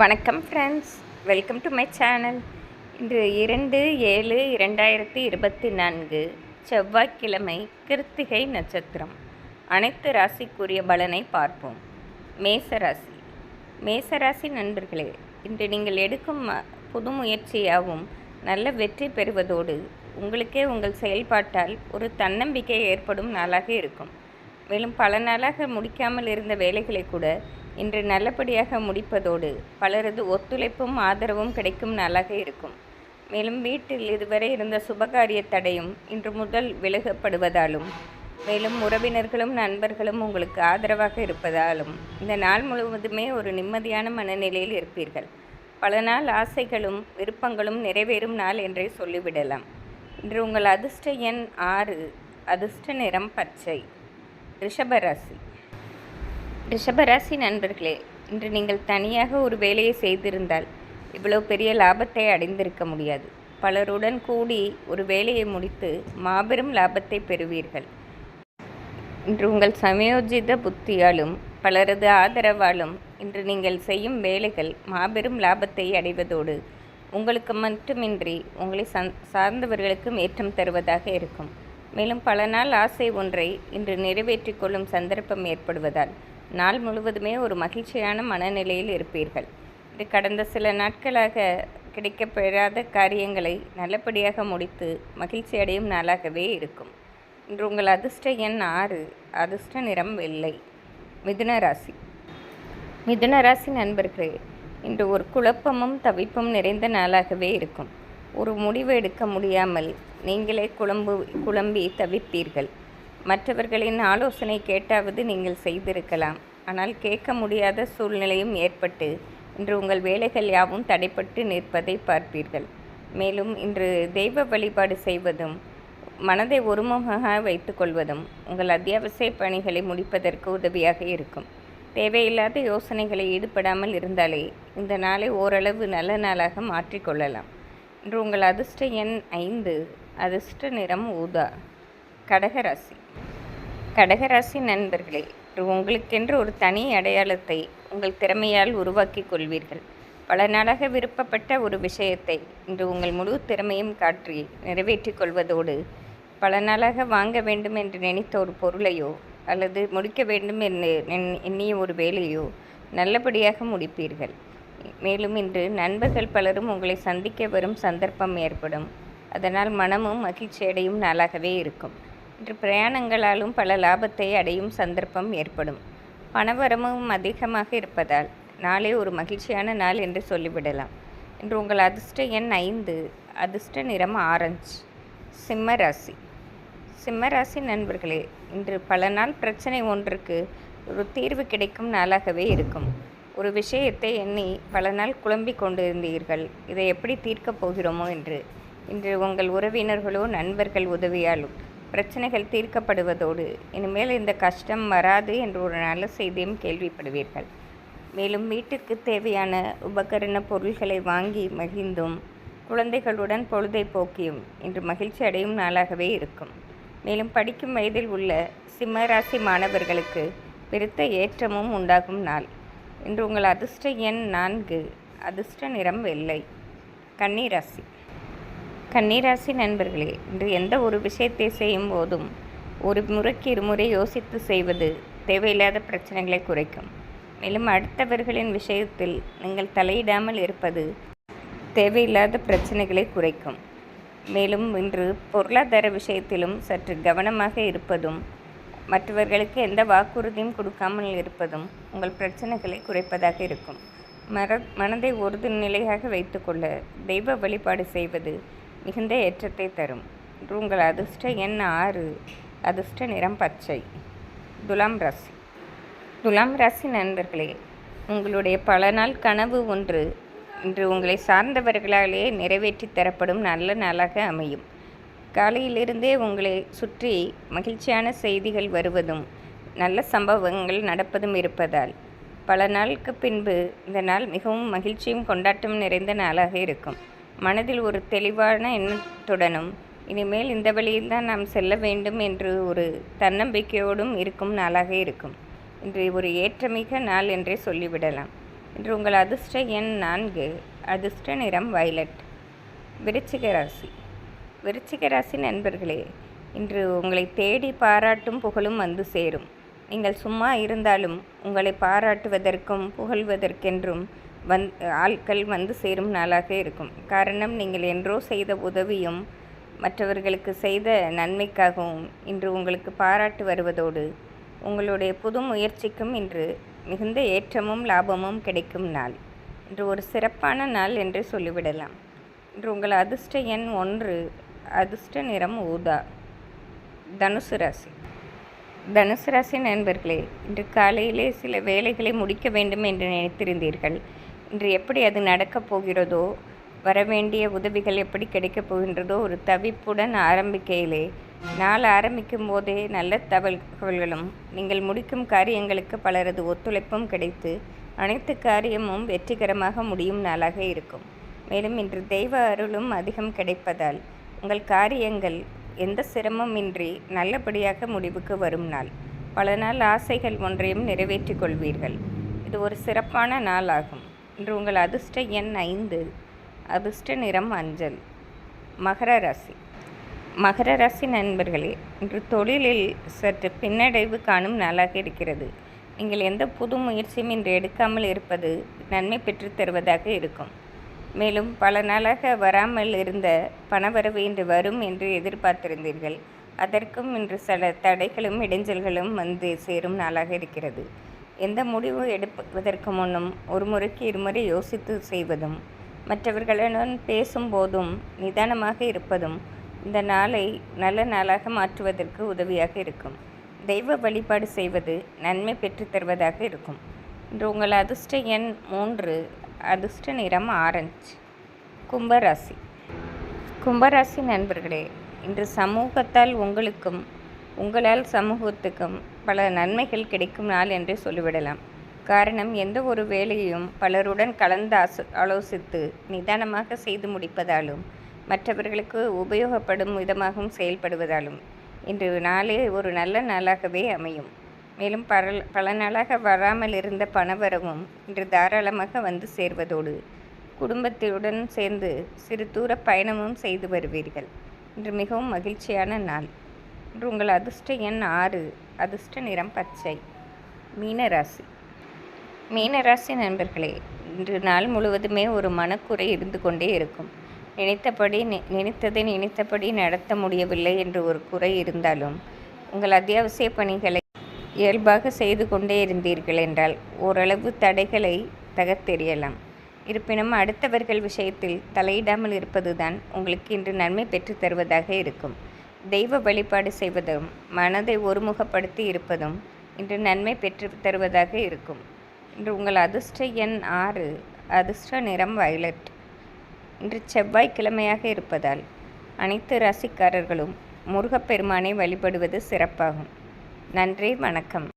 வணக்கம் friends welcome to my channel இன்று இரண்டு ஏழு இரண்டாயிரத்தி இருபத்தி நான்கு செவ்வாய்க்கிழமை கிருத்திகை நட்சத்திரம். அனைத்து ராசிக்குரிய பலனை பார்ப்போம். மேசராசி மேசராசி நண்பர்களே இன்று நீங்கள் எடுக்கும் ம- புது முயற்சியாகவும் நல்ல வெற்றி பெறுவதோடு உங்களுக்கே உங்கள் செயல்பாட்டால் ஒரு தன்னம்பிக்கை ஏற்படும் நாளாக இருக்கும். மேலும் பல நாளாக முடிக்காமல் இருந்த வேலைகளை கூட இன்று நல்லபடியாக முடிப்பதோடு பலரது ஒத்துழைப்பும் ஆதரவும் கிடைக்கும் நாளாக இருக்கும். மேலும் வீட்டில் இதுவரை இருந்த சுபகாரிய தடையும் இன்று முதல் விலகப்படுவதாலும் மேலும் உறவினர்களும் நண்பர்களும் உங்களுக்கு ஆதரவாக இருப்பதாலும் இந்த நாள் முழுவதுமே ஒரு நிம்மதியான மனநிலையில் இருப்பீர்கள். பல நாள் ஆசைகளும் விருப்பங்களும் நிறைவேறும் நாள் என்றே சொல்லிவிடலாம். இன்று உங்கள் அதிர்ஷ்ட எண் ஆறு அதிர்ஷ்ட நிறம் பச்சை ரிஷபராசி ரிஷபராசி நண்பர்களே இன்று நீங்கள் தனியாக ஒரு வேலையை செய்திருந்தால் இவ்வளோ பெரிய லாபத்தை அடைந்திருக்க முடியாது. பலருடன் கூடி ஒரு வேலையை முடித்து மாபெரும் லாபத்தை பெறுவீர்கள். இன்று உங்கள் சமயோஜித புத்தியாலும் பலரது ஆதரவாலும் இன்று நீங்கள் செய்யும் வேலைகள் மாபெரும் லாபத்தை அடைவதோடு உங்களுக்கு மட்டுமின்றி உங்களை சந் சார்ந்தவர்களுக்கும் ஏற்றம் தருவதாக இருக்கும். மேலும் பல நாள் ஆசை ஒன்றை இன்று நிறைவேற்றிக் கொள்ளும் சந்தர்ப்பம் ஏற்படுவதால் நாள் முழுவதுமே ஒரு மகிழ்ச்சியான மனநிலையில் இருப்பீர்கள். இது கடந்த சில நாட்களாக கிடைக்கப்பெறாத காரியங்களை நல்லபடியாக முடித்து மகிழ்ச்சி அடையும் நாளாகவே இருக்கும். இன்று உங்கள் அதிர்ஷ்ட எண் ஆறு அதிர்ஷ்ட நிறம் வெள்ளை மிதுன ராசி. மிதுன ராசி நண்பர்களே இன்று ஒரு குழப்பமும் தவிப்பும் நிறைந்த நாளாகவே இருக்கும். ஒரு முடிவு எடுக்க முடியாமல் நீங்களே குழம்பு குழம்பி தவிப்பீர்கள். மற்றவர்களின் ஆலோசனை கேட்டாவது நீங்கள் செய்திருக்கலாம். ஆனால் கேட்க முடியாத சூழ்நிலையும் ஏற்பட்டு இன்று உங்கள் வேலைகள் யாவும் தடைப்பட்டு நிற்பதை பார்ப்பீர்கள். மேலும் இன்று தெய்வ வழிபாடு செய்வதும் மனதை ஒருமுகமாக வைத்துக்கொள்வதும் உங்கள் அத்தியாவசிய பணிகளை முடிப்பதற்கு உதவியாக இருக்கும். தேவையில்லாத யோசனைகளை ஈடுபடாமல் இருந்தாலே இந்த நாளை ஓரளவு நல்ல நாளாக மாற்றிக்கொள்ளலாம் இன்று உங்கள் அதிர்ஷ்ட எண் ஐந்து அதிர்ஷ்ட நிறம் ஊதா கடகராசி கடகராசி நண்பர்களே உங்களுக்கென்று ஒரு தனி அடையாளத்தை உங்கள் திறமையால் உருவாக்கி கொள்வீர்கள். பல நாளாக விருப்பப்பட்ட ஒரு விஷயத்தை இன்று உங்கள் முழு திறமையும் காட்டி நிறைவேற்றிக் கொள்வதோடு பல நாளாக வாங்க வேண்டும் என்று நினைத்த ஒரு பொருளையோ அல்லது முடிக்க வேண்டும் என்று எண்ணிய ஒரு வேலையோ நல்லபடியாக முடிப்பீர்கள். மேலும் இன்று நண்பர்கள் பலரும் உங்களை சந்திக்க வரும் சந்தர்ப்பம் ஏற்படும். அதனால் மனமும் மகிழ்ச்சியடையும் நாளாகவே இருக்கும். இன்று பிரயாணங்களாலும் பல லாபத்தை அடையும் சந்தர்ப்பம் ஏற்படும். பணவரமும் அதிகமாக இருப்பதால் நாளே ஒரு மகிழ்ச்சியான நாள் என்று சொல்லிவிடலாம். இன்று உங்கள் அதிர்ஷ்ட எண் ஐந்து அதிர்ஷ்ட நிறம் ஆரஞ்சு சிம்ம ராசி. சிம்மராசி நண்பர்களே இன்று பல நாள் பிரச்சனை ஒன்றுக்கு ஒரு தீர்வு கிடைக்கும் நாளாகவே இருக்கும். ஒரு விஷயத்தை எண்ணி பல நாள் குழம்பிக் கொண்டிருந்தீர்கள். இதை எப்படி தீர்க்கப் போகிறோமோ என்று இன்று உங்கள் உறவினர்களோ நண்பர்கள் உதவியாலும் பிரச்சனைகள் தீர்க்கப்படுவதோடு இனிமேல் இந்த கஷ்டம் வராது என்று ஒரு நல்ல செய்தியும் கேள்விப்படுவீர்கள். மேலும் வீட்டுக்கு தேவையான உபகரண பொருள்களை வாங்கி மகிழ்ந்தும் குழந்தைகளுடன் பொழுதை போக்கியும் இன்று மகிழ்ச்சி அடையும் நாளாகவே இருக்கும். மேலும் படிக்கும் வயதில் உள்ள சிம்மராசி மாணவர்களுக்கு பெருத்த ஏற்றமும் உண்டாகும் நாள். இன்று உங்கள் அதிர்ஷ்ட எண் நான்கு அதிர்ஷ்ட நிறம் வெள்ளை கன்னிராசி கன்னிராசி நண்பர்களே இன்று எந்த ஒரு விஷயத்தை செய்யும் போதும் ஒரு முறைக்கு இருமுறை யோசித்து செய்வது தேவையில்லாத பிரச்சனைகளை குறைக்கும். மேலும் அடுத்தவர்களின் விஷயத்தில் நீங்கள் தலையிடாமல் இருப்பது தேவையில்லாத பிரச்சனைகளை குறைக்கும். மேலும் இன்று பொருளாதார விஷயத்திலும் சற்று கவனமாக இருப்பதும் மற்றவர்களுக்கு எந்த வாக்குறுதியும் கொடுக்காமல் இருப்பதும் உங்கள் பிரச்சனைகளை குறைப்பதாக இருக்கும். மர மனதை ஒரு நிலையாக வைத்துக்கொள்ள தெய்வ வழிபாடு செய்வது மிகுந்த ஏற்றத்தை தரும். இன்று உங்கள் அதிர்ஷ்ட எண் ஆறு அதிர்ஷ்ட நிறம் பச்சை. துலாம் ராசி. துலாம் ராசி நண்பர்களே உங்களுடைய பல நாள் கனவு ஒன்று. இன்று உங்களை சார்ந்தவர்களாலே நிறைவேற்றி தரப்படும் நல்ல நாளாக அமையும். காலையிலிருந்தே உங்களை சுற்றி மகிழ்ச்சியான செய்திகள் வருவதும் நல்ல சம்பவங்கள் நடப்பதும் இருப்பதால் பல நாளுக்கு பின்பு இந்த நாள் மிகவும் மகிழ்ச்சியும் கொண்டாட்டம் நிறைந்த நாளாக இருக்கும். மனதில் ஒரு தெளிவான எண்ணத்துடனும் இனிமேல் இந்த வழியில்தான் நாம் செல்ல வேண்டும் என்று ஒரு தன்னம்பிக்கையோடும் இருக்கும் நாளாக இருக்கும். இன்று ஒரு ஏற்றமிக நாள் என்றே சொல்லிவிடலாம். இன்று உங்கள் அதிர்ஷ்ட எண் நான்கு அதிர்ஷ்ட நிறம் வயலட். விருச்சிக ராசி. விருச்சிக ராசி நண்பர்களே இன்று உங்களை தேடி பாராட்டும் புகழும் வந்து சேரும். நீங்கள் சும்மா இருந்தாலும் உங்களை பாராட்டுவதற்கும் புகழ்வதற்கென்றும் வந் ஆட்கள் வந்து சேரும் நாளாக இருக்கும். காரணம் நீங்கள் என்றோ செய்த உதவியும் மற்றவர்களுக்கு செய்த நன்மைக்காகவும் இன்று உங்களுக்கு பாராட்டு வருவதோடு உங்களுடைய புது முயற்சிக்கும் இன்று மிகுந்த ஏற்றமும் லாபமும் கிடைக்கும் நாள். இன்று ஒரு சிறப்பான நாள் என்று சொல்லிவிடலாம். இன்று உங்கள் அதிர்ஷ்ட எண் ஒன்று அதிர்ஷ்ட நிறம் ஊதா தனுசு ராசி. தனுசு ராசி நண்பர்களே இன்று காலையிலே சில வேலைகளை முடிக்க வேண்டும் என்று நினைத்திருந்தீர்கள். இன்று எப்படி அது நடக்கப் போகிறதோ வரவேண்டிய உதவிகள் எப்படி கிடைக்கப் போகின்றதோ ஒரு தவிப்புடன் ஆரம்பிக்கையிலே. நாள் ஆரம்பிக்கும் போதே நல்ல தகவல்களும் நீங்கள் முடிக்கும் காரியங்களுக்கு பலரது ஒத்துழைப்பும் கிடைத்து அனைத்து காரியமும் வெற்றிகரமாக முடியும் நாளாக இருக்கும். மேலும் இன்று தெய்வ அருளும் அதிகம் கிடைப்பதால் உங்கள் காரியங்கள் எந்த சிரமமின்றி நல்லபடியாக முடிவுக்கு வரும் நாள். பல நாள் ஆசைகள் ஒன்றையும் நிறைவேற்றிக் கொள்வீர்கள். இது ஒரு சிறப்பான நாள் ஆகும் இன்று உங்கள் அதிர்ஷ்ட எண் ஐந்து. அதிர்ஷ்ட நிறம் அஞ்சல். மகர ராசி. மகர ராசி நண்பர்களே இன்று தொழிலில் சற்று பின்னடைவு காணும் நாளாக இருக்கிறது. நீங்கள் எந்த புது முயற்சியும் இன்று எடுக்காமல் இருப்பது நன்மை பெற்று தருவதாக இருக்கும். மேலும் பல நாளாக வராமல் இருந்த பணவரவு இன்று வரும் என்று எதிர்பார்த்திருந்தீர்கள். அதற்கும் இன்று சில தடைகளும் இடைஞ்சல்களும் வந்து சேரும் நாளாக இருக்கிறது. எந்த முடிவு எடுப்பதற்கு முன்னும் ஒரு முறைக்கு இருமுறை யோசித்து செய்வதும் மற்றவர்களுடன் பேசும்போதும் நிதானமாக இருப்பதும் இந்த நாளை நல்ல நாளாக மாற்றுவதற்கு உதவியாக இருக்கும். தெய்வ வழிபாடு செய்வது நன்மை பெற்றுத்தருவதாக இருக்கும். இன்று உங்கள் அதிர்ஷ்ட எண் மூன்று அதிர்ஷ்ட நிறம் ஆரஞ்சு. கும்பராசி. கும்பராசி நண்பர்களே இன்று சமூகத்தால் உங்களுக்கும் உங்களால் சமூகத்துக்கும் பல நன்மைகள் கிடைக்கும் நாள் என்று சொல்லிவிடலாம். காரணம் எந்த ஒரு வேலையையும் பலருடன் கலந்து ஆலோசித்து நிதானமாக செய்து முடிப்பதாலும் மற்றவர்களுக்கு உபயோகப்படும் விதமாகவும் செயல்படுவதாலும் இன்று நாளே ஒரு நல்ல நாளாகவே அமையும். மேலும் பல பல நாளாக வராமல் இருந்த பணவரவும் இன்று தாராளமாக வந்து சேர்வதோடு குடும்பத்துடன் சேர்ந்து சிறு தூர பயணமும் செய்து வருவீர்கள். இன்று மிகவும் மகிழ்ச்சியான நாள். இன்று உங்கள் அதிர்ஷ்ட எண் ஆறு. அதிர்ஷ்ட நிறம் பச்சை. மீனராசி. மீனராசி நண்பர்களே இன்று நாள் முழுவதுமே ஒரு மனக்குறை இருந்து கொண்டே இருக்கும். நினைத்தபடி நினைத்ததை நினைத்தபடி நடத்த முடியவில்லை என்று ஒரு குறை இருந்தாலும் உங்கள் அத்தியாவசிய பணிகளை இயல்பாக செய்து கொண்டே இருந்தீர்கள் என்றால் ஓரளவு தடைகளை தகர்த்தெறியலாம். இருப்பினும் அடுத்தவர்கள் விஷயத்தில் தலையிடாமல் இருப்பதுதான் உங்களுக்கு இன்று நன்மை பெற்று தருவதாக இருக்கும். தெய்வ வழிபாடு செய்வதும் மனதை ஒருமுகப்படுத்தி இருப்பதும் இன்று நன்மை பெற்று தருவதாக இருக்கும். இன்று உங்கள் அதிர்ஷ்ட எண் ஆறு அதிர்ஷ்ட நிறம் வயலட். இன்று செவ்வாய்க்கிழமையாக இருப்பதால் அனைத்து ராசிக்காரர்களும் முருகப்பெருமானை வழிபடுவது சிறப்பாகும். நன்றி வணக்கம்.